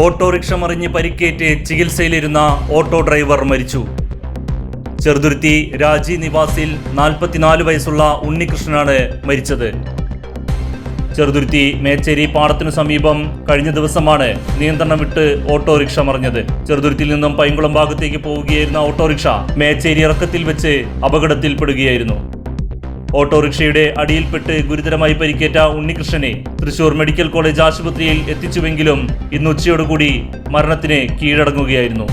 autorickshaw മറിഞ്ഞ് പരിക്കേറ്റ് ചികിത്സയിലിരുന്ന auto driver മരിച്ചു. ചെറുതുരുത്തി രാജി നിവാസിൽ നാൽപ്പത്തിനാല് വയസ്സുള്ള ഉണ്ണികൃഷ്ണനാണ് മരിച്ചത്. ചെറുതുരുത്തി മേച്ചേരി പാടത്തിനു സമീപം കഴിഞ്ഞ ദിവസമാണ് നിയന്ത്രണം വിട്ട് ഓട്ടോറിക്ഷ മറിഞ്ഞത്. ചെറുതുരുത്തിയിൽ നിന്നും പൈങ്കുളം ഭാഗത്തേക്ക് പോവുകയായിരുന്ന ഓട്ടോറിക്ഷ മേച്ചേരി ഇറക്കത്തിൽ വെച്ച് അപകടത്തിൽപ്പെടുകയായിരുന്നു. ഓട്ടോറിക്ഷയുടെ അടിയിൽപ്പെട്ട് ഗുരുതരമായി പരിക്കേറ്റ ഉണ്ണികൃഷ്ണനെ തൃശൂർ മെഡിക്കൽ കോളേജ് ആശുപത്രിയിൽ എത്തിച്ചുവെങ്കിലും ഇന്ന് ഉച്ചയോടുകൂടി മരണത്തിന് കീഴടങ്ങുകയായിരുന്നു.